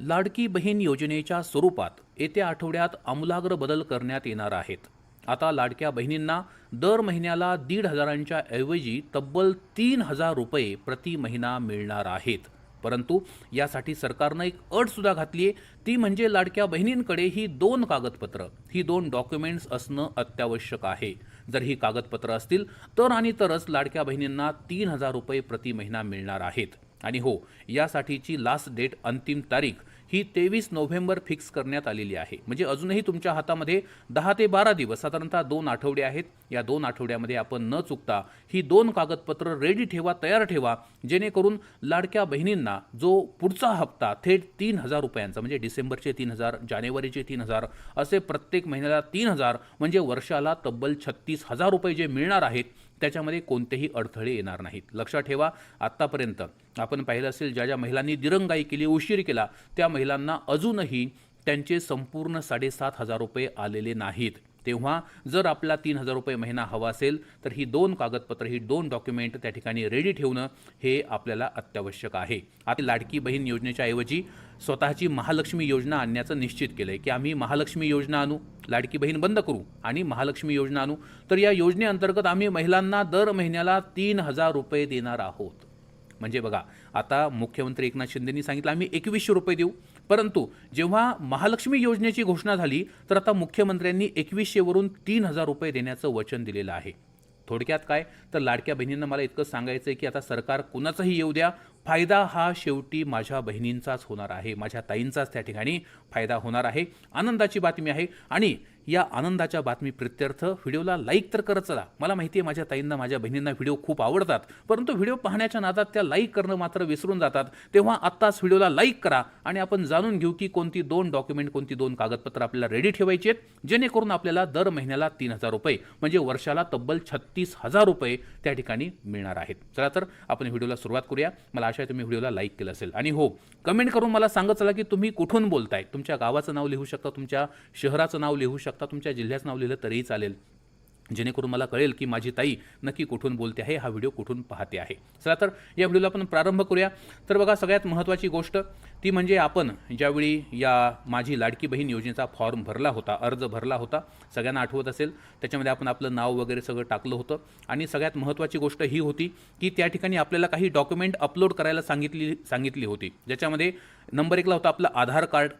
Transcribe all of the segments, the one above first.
लाडकी बहीण योजनेच्या स्वरूपात येत्या आठवड्यात आमूलाग्र बदल करण्यात येणार आहेत. आता लाडक्या बहिणींना दर महिन्याला दीड हजारांच्या ऐवजी तब्बल तीन हजार रुपये प्रति महिना मिळणार आहेत. परंतु यासाठी सरकारनं एक अटसुद्धा घातली आहे. ती म्हणजे लाडक्या बहिणींकडे ही दोन कागदपत्र. ही दोन डॉक्युमेंट्स असणं अत्यावश्यक आहे. जर ही कागदपत्र असतील तर आणि तरच लाडक्या बहिणींना तीन हजार रुपये प्रति महिना मिळणार आहेत. आणि हो यासाठीची लास्ट डेट अंतिम तारीख ही तेवीस नोव्हेंबर फिक्स करण्यात आलेली आहे. म्हणजे अजूनही तुमच्या हातामध्ये दहा ते बारा दिवस साधारणतः दोन आठवडे आहेत. या दोन आठवड्यामध्ये आपण न चुकता ही दोन कागदपत्र रेडी ठेवा तयार ठेवा जेणेकरून लाडक्या बहिणींना जो पुढचा हप्ता थेट तीन हजार रुपयांचा म्हणजे डिसेंबरचे तीन हजार जानेवारीचे तीन हजार असे प्रत्येक महिन्याला तीन हजार म्हणजे वर्षाला तब्बल छत्तीस हजार रुपये जे मिळणार आहेत त्याच्यामध्ये कोणतेही अडथळे येणार नाहीत. लक्षात ठेवा आत्तापर्यंत आपण पाहिलं असेल ज्या ज्या महिलांनी दिरंगाई केली उशीर केला त्या महिलांना अजूनही त्यांचे संपूर्ण साडेसात हजार रुपये आलेले नाहीत. तेव्हा जर आपला तीन हजार रुपये महिना हवा असेल तर ही दोन कागदपत्र ही दोन डॉक्युमेंट त्या ठिकाणी रेडी ठेवणं हे आपल्याला अत्यावश्यक आहे. आता लाडकी बहीण योजनेच्या ऐवजी स्वतःची महालक्ष्मी योजना आणण्याचं निश्चित केलं आहे की आम्ही महालक्ष्मी योजना आणू लाडकी बहीण बंद करू आणि महालक्ष्मी योजना आणू तर या योजनेअंतर्गत आम्ही महिलांना दर महिन्याला तीन हजार रुपये देणार आहोत. म्हणजे बघा आता मुख्यमंत्री एकनाथ शिंदेंनी सांगितलं आम्ही एकवीसशे रुपये देऊ परंतु जेव्हा महालक्ष्मी योजनेची घोषणा झाली तर आता मुख्यमंत्र्यांनी एकवीसशेवरून तीन हजार रुपये देण्याचं वचन दिलेलं आहे. थोडक्यात काय? तर लाडक्या बहिणींना मला इतकं सांगायचं आहे की आता सरकार कुणाचंही येऊ द्या. फायदा हा शेवटी माझ्या बहिणींचाच होणार आहे. माझ्या ताईंचाच त्या ठिकाणी फायदा होणार आहे. आनंदाची बातमी आहे. आणि या आनंदाच्या बातमी प्रित्यर्थ. व्हिडिओला लाईक तर करत चला. मला माहिती आहे माझ्या ताईंना माझ्या बहिणींना व्हिडिओ खूप आवडतात. परंतु व्हिडिओ पाहण्याच्या नादात त्या लाईक करणं मात्र विसरून जातात. तेव्हा आत्ताच व्हिडिओला लाईक करा आणि आपण जाणून घेऊ की कोणती दोन डॉक्युमेंट कोणती दोन कागदपत्र आपल्याला रेडी ठेवायची आहेत जेणेकरून आपल्याला दर महिन्याला तीन हजार रुपये म्हणजे वर्षाला तब्बल छत्तीस हजार रुपये त्या ठिकाणी मिळणार आहेत. चला तर आपण व्हिडिओला सुरुवात करूया. मला आशा आहे तुम्ही व्हिडिओला लाईक केलं असेल. आणि हो कमेंट करून मला सांगत चला की तुम्ही कुठून बोलताय? तुमच्या गावाचं नाव लिहू शकता तुमच्या शहराचं नाव लिहू शकता. तुमच्या जिल्ह्याचं नाव लिहिलं तरीही चालेल. जेणेकरून मला कळेल की माझी ताई नक्की कुठून बोलते आहे हा व्हिडिओ कुठून पाहते आहे. चला तर या व्हिडिओला आपण प्रारंभ करूया. तर बघा सगळ्यात महत्त्वाची गोष्ट ती म्हणजे आपण ज्यावेळी या माझी लाडकी बहीण योजनेचा फॉर्म भरला होता अर्ज भरला होता सगळ्यांना आठवत असेल त्याच्यामध्ये आपण आपलं नाव वगैरे सगळं टाकलं होतं. आणि सगळ्यात महत्त्वाची गोष्ट ही होती की त्या ठिकाणी आपल्याला काही डॉक्युमेंट अपलोड करायला सांगितली सांगितली होती. ज्याच्यामध्ये नंबर एकला होता आपलं आधार कार्ड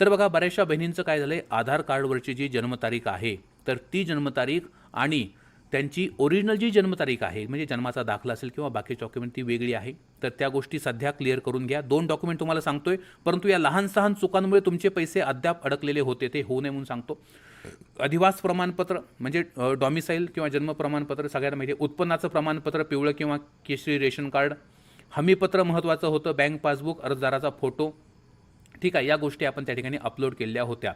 तर बघा बऱ्याचशा बहिणींचं काय झालं आहे आधार कार्डवरची जी जन्मतारीख आहे तर ती जन्मतारीख आणि त्यांची ओरिजिनल जी जन्मतारीख आहे म्हणजे जन्माचा दाखला असेल किंवा बाकी डॉक्युमेंट ती वेगळी आहे तर त्या गोष्टी सध्या क्लिअर करून घ्या. दोन डॉक्युमेंट तुम्हाला सांगतोय परंतु या लहान सहान चुकांमुळे तुमचे पैसे अद्याप अडकलेले होते ते होऊ नये म्हणून सांगतो. अधिवास प्रमाणपत्र म्हणजे डॉमिसाईल किंवा जन्म प्रमाणपत्र सगळ्यांना माहिती आहे उत्पन्नाचं प्रमाणपत्र पिवळं किंवा केशरी रेशन कार्ड हमीपत्र महत्त्वाचं होतं बँक पासबुक अर्जदाराचा फोटो ठीक आहे या गोष्टी आपण त्या ठिकाणी अपलोड केलेल्या होत्या.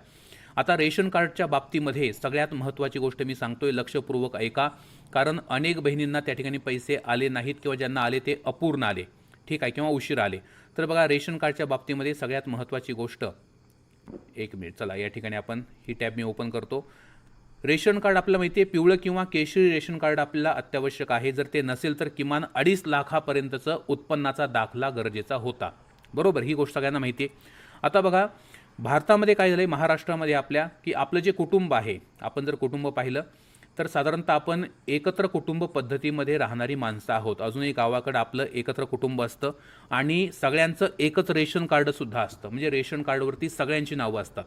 आता रेशन कार्डच्या बाबतीमध्ये सगळ्यात महत्त्वाची गोष्ट मी सांगतोय लक्षपूर्वक ऐका. कारण अनेक बहिणींना त्या ठिकाणी पैसे आले नाहीत किंवा ज्यांना आले ते अपूर्ण आले ठीक आहे किंवा उशीर आले. तर बघा रेशन कार्डच्या बाबतीमध्ये सगळ्यात महत्त्वाची गोष्ट एक मिनिट चला या ठिकाणी आपण ही टॅब मी ओपन करतो. रेशन कार्ड आपल्याला माहिती आहे पिवळं किंवा केशरी रेशन कार्ड आपल्याला अत्यावश्यक आहे. जर ते नसेल तर किमान अडीच लाखापर्यंतचं उत्पन्नाचा दाखला गरजेचा होता. बरोबर ही गोष्ट सगळ्यांना माहिती आहे. आता बघा भारतामध्ये काय झालं आहे महाराष्ट्रामध्ये आपल्या की आपलं जे कुटुंब आहे आपण जर कुटुंब पाहिलं तर साधारणतः आपण एकत्र कुटुंब पद्धतीमध्ये राहणारी माणसं आहोत. अजूनही गावाकडं आपलं एकत्र कुटुंब असतं आणि सगळ्यांचं एकच रेशन कार्डसुद्धा असतं. म्हणजे रेशन कार्डवरती सगळ्यांची नावं असतात.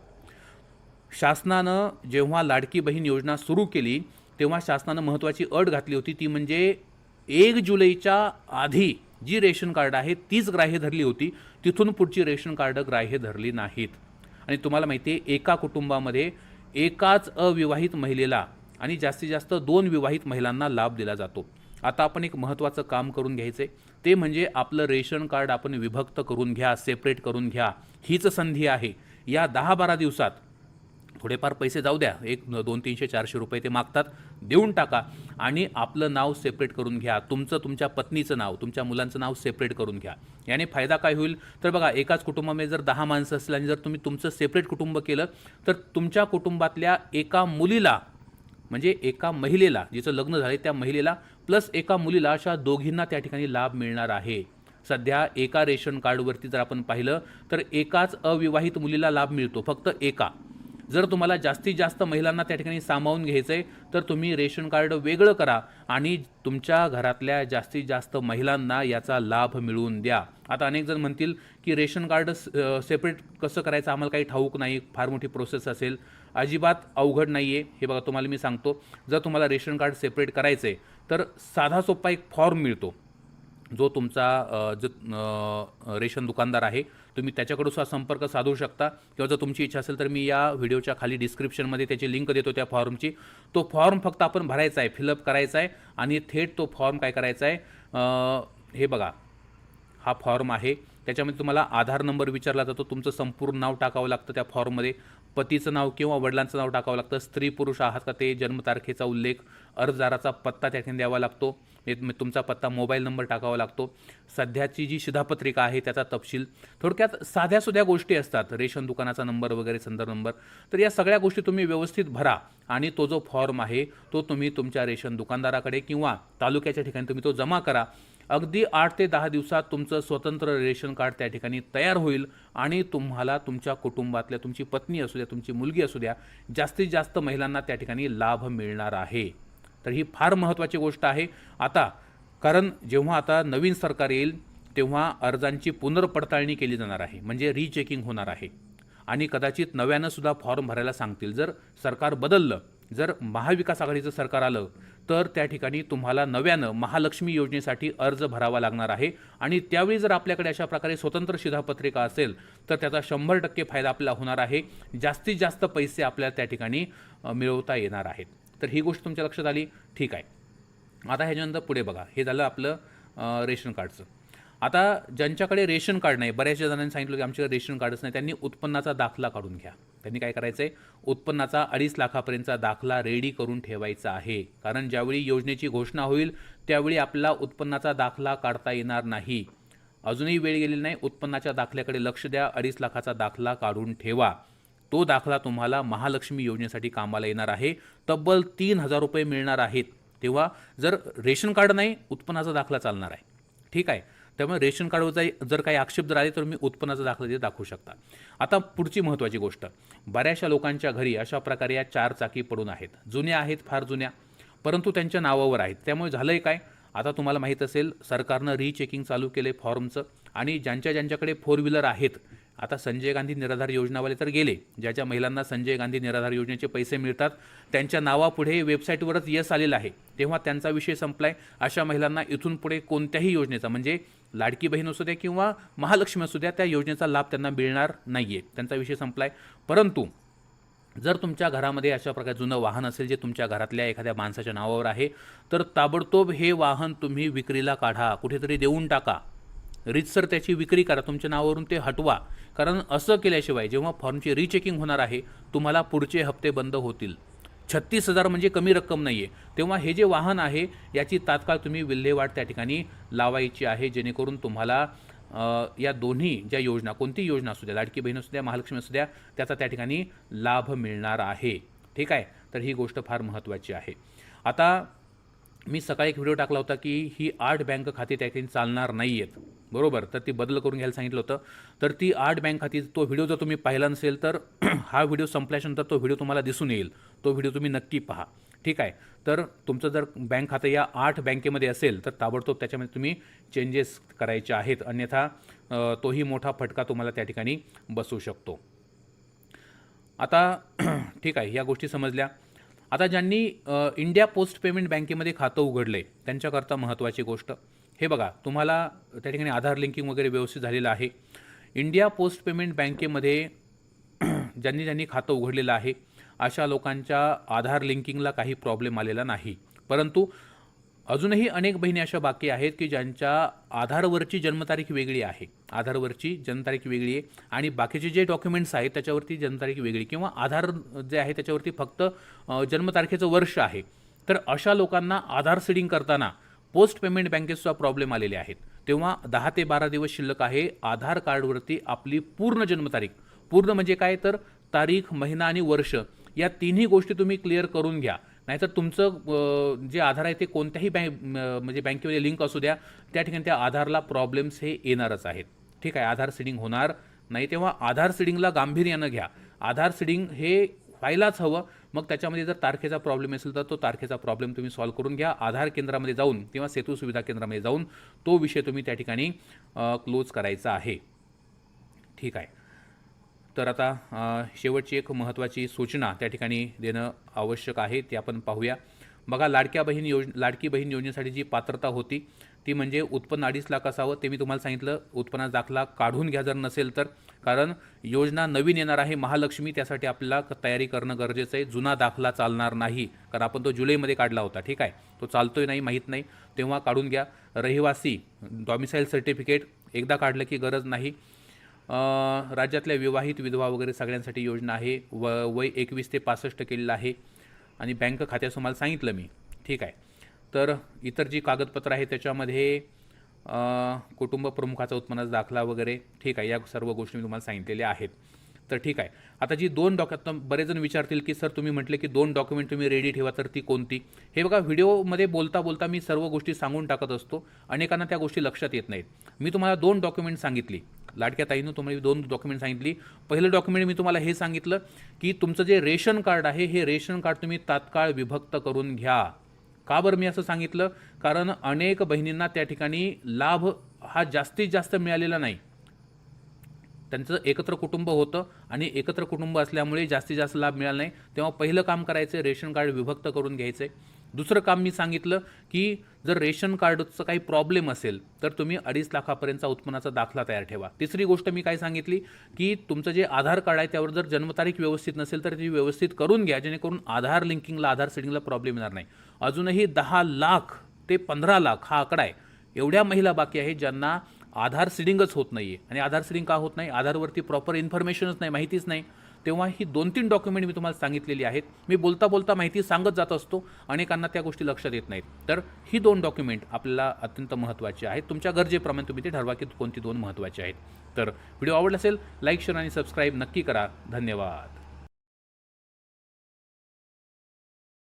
शासनानं जेव्हा लाडकी बहीण योजना सुरू केली तेव्हा शासनानं महत्त्वाची अट घातली होती. ती म्हणजे एक जुलैच्या आधी जी रेशन कार्ड आहे तीच ग्राह्य धरली होती. तिथून पुढची रेशन कार्ड ग्राह्य धरली नाहीत. आणि तुम्हाला माहिती आहे एका कुटुंबामध्ये एकाच अविवाहित महिलेला आणि जास्तीत जास्त दोन विवाहित महिलांना लाभ दिला जातो. आता आपण एक महत्त्वाचं काम करून घ्यायचं आहे ते म्हणजे आपलं रेशन कार्ड आपण विभक्त करून घ्या सेपरेट करून घ्या. हीच संधी आहे. या दहा बारा दिवसात थोडेफार पैसे जाऊ द्या. एक दोन तीनशे चारशे रुपये ते मागतात देऊन टाका. आणि आपलं नाव सेपरेट करून घ्या. तुमचं तुमच्या पत्नीचं नाव तुमच्या मुलांचं नाव सेपरेट करून घ्या. याने फायदा काय होईल? तर बघा एकाच कुटुंबामध्ये जर दहा माणसं असतील आणि जर तुम्ही तुमचं सेपरेट कुटुंब केलं तर तुमच्या कुटुंबातल्या एका मुलीला म्हणजे एका महिलेला जिचं लग्न झालं त्या महिलेला प्लस एका मुलीला अशा दोघींना त्या ठिकाणी लाभ मिळणार आहे. सध्या एका रेशन कार्डवरती जर आपण पाहिलं तर एकाच अविवाहित मुलीला लाभ मिळतो. फक्त एका. जर तुम्हाला जास्तीत जास्त महिलांना त्या ठिकाणी सामावून घ्यायचं आहे तर तुम्ही रेशन कार्ड वेगळं करा आणि तुमच्या घरातल्या जास्तीत जास्त महिलांना याचा लाभ मिळवून द्या. आता अनेक जण म्हणतील की रेशन कार्ड सेपरेट कसं करायचं? आम्हाला काही ठाऊक नाही फार मोठी प्रोसेस असेल. अजिबात अवघड नाही आहे हे बघा तुम्हाला मी सांगतो. जर तुम्हाला रेशन कार्ड सेपरेट करायचं आहे तर साधा सोपा एक फॉर्म मिळतो. जो तुमचा जो रेशन दुकानदार आहे तुम्ही त्याच्याकडून सुद्धा संपर्क साधू शकता. किंवा जर तुमची इच्छा असेल तर मी या व्हिडिओच्या खाली डिस्क्रिप्शनमध्ये त्याची लिंक देतो त्या फॉर्मची तो फॉर्म फक्त आपण भरायचा आहे फिलअप करायचा आहे आणि थेट तो फॉर्म काय करायचा आहे हे बघा. हा फॉर्म आहे. त्याच्यामध्ये तुम्हाला आधार नंबर विचारला जातो. तुमचं संपूर्ण नाव टाकावं लागतं त्या फॉर्ममध्ये पतीचं नाव किंवा वडिलांचं नाव टाकावं लागतं. स्त्री पुरुष आहात का ते जन्मतारखेचा उल्लेख अर्जदाराचा पत्ता त्या ठिकाणी द्यावा लागतो. तुमचा पत्ता मोबाईल नंबर टाकावा लागतो. सध्याची जी शिधापत्रिका आहे त्याचा तपशील. थोडक्यात साध्या सुध्या गोष्टी असतात. रेशन दुकानाचा नंबर वगैरे संदर्भ नंबर. तर या सगळ्या गोष्टी तुम्ही व्यवस्थित भरा आणि तो जो फॉर्म आहे तो तुम्ही तुमच्या रेशन दुकानदाराकडे किंवा तालुक्याच्या ठिकाणी तुम्ही तो जमा करा. अगदी आठ ते दहा दिवसात तुमचं स्वतंत्र रेशन कार्ड त्या ठिकाणी तयार होईल आणि तुम्हाला तुमच्या कुटुंबातल्या तुमची पत्नी असू द्या तुमची मुलगी असू द्या जास्तीत जास्त महिलांना त्या ठिकाणी लाभ मिळणार आहे. तर ही फार महत्त्वाची गोष्ट आहे. आता कारण जेव्हा आता नवीन सरकार येईल तेव्हा अर्जांची पुनर्पडताळणी केली जाणार आहे म्हणजे रीचेकिंग होणार आहे. आणि कदाचित नव्यानं सुद्धा फॉर्म भरायला सांगतील. जर सरकार बदललं जर महाविकास आघाडीचं सरकार आलं तर त्या ठिकाणी तुम्हाला नव्यानं महालक्ष्मी योजनेसाठी अर्ज भरावा लागणार आहे. आणि त्यावेळी जर आपल्याकडे अशा प्रकारे स्वतंत्र शिधापत्रिका असेल तर त्याचा शंभर टक्के फायदा आपल्याला होणार आहे. जास्तीत जास्त पैसे आपल्याला त्या ठिकाणी मिळवता येणार आहेत. तर ही गोष्ट तुमच्या लक्षात आली? ठीक आहे. आता ह्याच्यानंतर पुढे बघा. हे झालं आपलं रेशन कार्डचं. आता ज्यांच्याकडे रेशन कार्ड नाही बऱ्याचशा जणांनी सांगितलं की आमच्याकडे रेशन कार्डच नाही त्यांनी उत्पन्नाचा दाखला काढून घ्या. त्यांनी काय करायचं आहे उत्पन्नाचा अडीच लाखापर्यंतचा दाखला रेडी करून ठेवायचा आहे. कारण ज्यावेळी योजनेची घोषणा होईल त्यावेळी आपला उत्पन्नाचा दाखला काढता येणार नाही. अजूनही वेळ गेलेली नाही. उत्पन्नाच्या दाखल्याकडे लक्ष द्या. अडीच लाखाचा दाखला काढून ठेवा. तो दाखला तुम्हाला महालक्ष्मी योजनेसाठी कामाला येणार आहे. तब्बल तीन हजार रुपये मिळणार आहेत. तेव्हा जर रेशन कार्ड नाही उत्पन्नाचा दाखला चालणार आहे. ठीक आहे? त्यामुळे रेशन कार्डवरचा जर काही आक्षेप जर आले तर मी उत्पन्नाचा दाखला तिथे दाखवू शकता. आता पुढची महत्त्वाची गोष्ट. बऱ्याचशा लोकांच्या घरी अशा प्रकारे या चार चाकी पडून आहेत. जुन्या आहेत फार जुन्या परंतु त्यांच्या नावावर आहेत. त्यामुळे झालं आहे काय? आता तुम्हाला माहीत असेल सरकारनं रीचेकिंग चालू केलं आहे फॉर्मचं आणि ज्यांच्या ज्यांच्याकडे फोर व्हीलर आहेत आता संजय गांधी निराधार योजनावाले तर गेले ज्या ज्या महिलांना संजय गांधी निराधार योजनेचे पैसे मिळतात त्यांच्या नावापुढे वेबसाईटवरच यस आलेलं आहे. तेव्हा त्यांचा विषय संपलाय. अशा महिलांना इथून पुढे कोणत्याही योजनेचा म्हणजे लाडकी बहीण असू द्या किंवा महालक्ष्मी असू द्या त्या योजनेचा लाभ त्यांना मिळणार नाही आहे त्यांचा विषय संपलाय. परंतु जर तुमच्या घरामध्ये अशा प्रकारे जुनं वाहन असेल जे तुमच्या घरातल्या एखाद्या माणसाच्या नावावर आहे तर ताबडतोब हे वाहन तुम्ही विक्रीला काढा. कुठेतरी देऊन टाका. रीतसर त्याची विक्री करा तुमच्या नावावरून ते हटवा. कारण असं केल्याशिवाय जेव्हा फॉर्मची रीचेकिंग होणार आहे तुम्हाला पुढचे हप्ते बंद होतील. छत्तीस हजार म्हणजे कमी रक्कम नाही आहे तेव्हा हे जे वाहन आहे याची तात्काळ तुम्ही विल्हेवाट त्या ठिकाणी लावायची आहे जेणेकरून तुम्हाला या दोन्ही ज्या योजना कोणती योजना असू द्या लाडकी बहीण असू द्या महालक्ष्मी असू द्या त्याचा त्या ठिकाणी लाभ मिळणार आहे. ठीक आहे? तर ही गोष्ट फार महत्त्वाची आहे. आता मी सकाळी एक व्हिडिओ टाकला होता की ही आठ बँक खाती त्या ठिकाणी चालणार नाही आहेत बरोबर. तर ती बदल करून घ्यायला सांगितलं होतं. तर ती आठ बँक खाती तो व्हिडिओ जर तुम्ही पाहिला नसेल तर हा व्हिडिओ संपल्याच्यानंतर तो व्हिडिओ तुम्हाला दिसून येईल. तो व्हिडिओ तुम्ही नक्की पहा. ठीक आहे? तर तुमचं जर बँक खातं या आठ बँकेमध्ये असेल तर ताबडतोब त्याच्यामध्ये तुम्ही चेंजेस करायचे आहेत. अन्यथा तोही मोठा फटका तुम्हाला त्या ठिकाणी बसू शकतो. आता ठीक आहे या गोष्टी समजल्या. आता ज्यांनी इंडिया पोस्ट पेमेंट बँकेमध्ये खातं उघडलं आहे त्यांच्याकरता महत्त्वाची गोष्ट हे बघा तुम्हाला त्या ठिकाणी आधार लिंकिंग वगैरे व्यवस्थित झालेलं आहे. इंडिया पोस्ट पेमेंट बँकेमध्ये ज्यांनी ज्यांनी खातं उघडलेलं आहे अशा लोकांच्या आधार लिंकिंगला काही प्रॉब्लेम आलेला नाही. परंतु अजूनही अनेक बहिणी अशा बाकी आहेत की ज्यांच्या आधारवरची जन्मतारीख वेगळी आहे. आधारवरची जन्मतारीख वेगळी आहे आणि बाकीचे जे डॉक्युमेंट्स आहेत त्याच्यावरती जन्मतारीख वेगळी किंवा आधार जे आहे त्याच्यावरती फक्त जन्मतारखेचं वर्ष आहे. तर अशा लोकांना आधार सीडिंग करताना पोस्ट पेमेंट बँकेतसुद्धा प्रॉब्लेम आलेले आहेत. तेव्हा दहा ते बारा दिवस शिल्लक आहे. आधार कार्डवरती आपली पूर्ण जन्मतारीख पूर्ण म्हणजे काय तर तारीख महिना आणि वर्ष या तिन्ही गोष्टी तुम्ही क्लिअर करून घ्या. नाहीतर तुमचं जे आधार आहे ते कोणत्याही बँक म्हणजे बँकेमध्ये लिंक असू द्या त्या ठिकाणी त्या आधारला प्रॉब्लेम्स हे येणारच आहेत. ठीक आहे आधार सीडिंग होणार नाही. तेव्हा आधार सीडिंगला गांभीर्यानं घ्या. आधार सीडिंग हे व्हायलाच हवं. मग त्याच्यामध्ये जर तारखेचा प्रॉब्लेम असेल तर तो तारखेचा प्रॉब्लेम तुम्ही सॉल्व करून घ्या. आधार केंद्रामध्ये जाऊन किंवा सेतू सुविधा केंद्रामध्ये जाऊन तो विषय तुम्ही त्या ठिकाणी क्लोज करायचा आहे. ठीक आहे. तर आता शेवटची एक महत्त्वाची सूचना त्या ठिकाणी देणं आवश्यक आहे ती आपण पाहूया. बघा लाडक्या बहीण योज लाडकी बहीण योजनेसाठी जी पात्रता होती ती म्हणजे उत्पन्न अडीच लाख असावं ते मी तुम्हाला सांगितलं. उत्पन्नाचा दाखला काढून घ्या जर नसेल तर. कारण योजना नवीन येणार आहे महालक्ष्मी त्यासाठी आपल्याला तयारी करणं गरजेचं आहे. जुना दाखला चालणार नाही कारण आपण तो जुलैमध्ये काढला होता ठीक आहे? तो चालतोय नाही माहीत नाही. तेव्हा काढून घ्या. रहिवासी डॉमिसाईल सर्टिफिकेट एकदा काढलं की गरज नाही. राज्यातल्या विवाहित विधवा वगैरे सगळ्यांसाठी योजना आहे. व वय एकवीस ते पासष्ट केलेलं आहे. आणि बँक खात्याचं सांगितलं मी ठीक आहे? तर इतर जी कागदपत्रं आहे त्याच्यामध्ये कुटुंब प्रमुखाचा उत्पन्नाचा दाखला वगैरे ठीक आहे या सर्व गोष्टी मी तुम्हाला सांगितलेल्या आहेत. तर ठीक आहे. आता जी दोन डॉक बरेच जण विचारतील की सर तुम्ही म्हटले की दोन डॉक्युमेंट तुम्ही रेडी ठेवा तर ती कोणती? हे बघा व्हिडिओमध्ये बोलता बोलता मी सर्व गोष्टी सांगून टाकत असतो. अनेकांना त्या गोष्टी लक्षात येत नाहीत. मी तुम्हाला दोन डॉक्युमेंट सांगितली. लाडक्या ताईनं तुम्हाला दोन डॉक्युमेंट सांगितली. पहिलं डॉक्युमेंट मी तुम्हाला हे सांगितलं की तुमचं जे रेशन कार्ड आहे हे रेशन कार्ड तुम्ही तात्काळ विभक्त करून घ्या. का बरं मी असं सांगितलं? कारण अनेक बहिणींना त्या ठिकाणी लाभ हा जास्तीत जास्त मिळालेला नाही. त्यांचं एकत्र कुटुंब होतं आणि एकत्र कुटुंब असल्यामुळे जास्तीत जास्त लाभ मिळाला नाही. तेव्हा पहिलं काम करायचं रेशन कार्ड विभक्त करून घ्यायचं. आहे दुसरं काम मी सांगितलं की जर रेशन कार्डचं काही प्रॉब्लेम असेल तर तुम्ही अडीच लाखापर्यंतचा उत्पन्नाचा दाखला तयार ठेवा. तिसरी गोष्ट मी काय सांगितली की तुमचं जे आधार कार्ड आहे त्यावर जर जन्मतारीख व्यवस्थित नसेल तर ती व्यवस्थित करून घ्या जेणेकरून आधार लिंकिंगला आधार सेटिंगला प्रॉब्लेम येणार नाही. अजूनही दहा लाख ते पंधरा लाख हा आकडा आहे. एवढ्या महिला बाकी आहेत ज्यांना आधार सिडिंगच होत नाही आहे आणि आधार सिडिंग का होत नाही? आधारवरती प्रॉपर इन्फॉर्मेशनच नाही माहितीच नाही. तेव्हा ही दोन तीन डॉक्युमेंट मी तुम्हाला सांगितलेली आहेत. मी बोलता बोलता माहिती सांगत जात असतो. अनेकांना त्या गोष्टी लक्षात येत नाहीत. तर ही दोन डॉक्युमेंट आपल्याला अत्यंत महत्त्वाची आहेत. तुमच्या गरजेप्रमाणे तुम्ही ते ठरवा की कोणती दोन महत्त्वाची आहेत. तर व्हिडिओ आवडला असेल लाईक शेअर आणि सबस्क्राईब नक्की करा. धन्यवाद.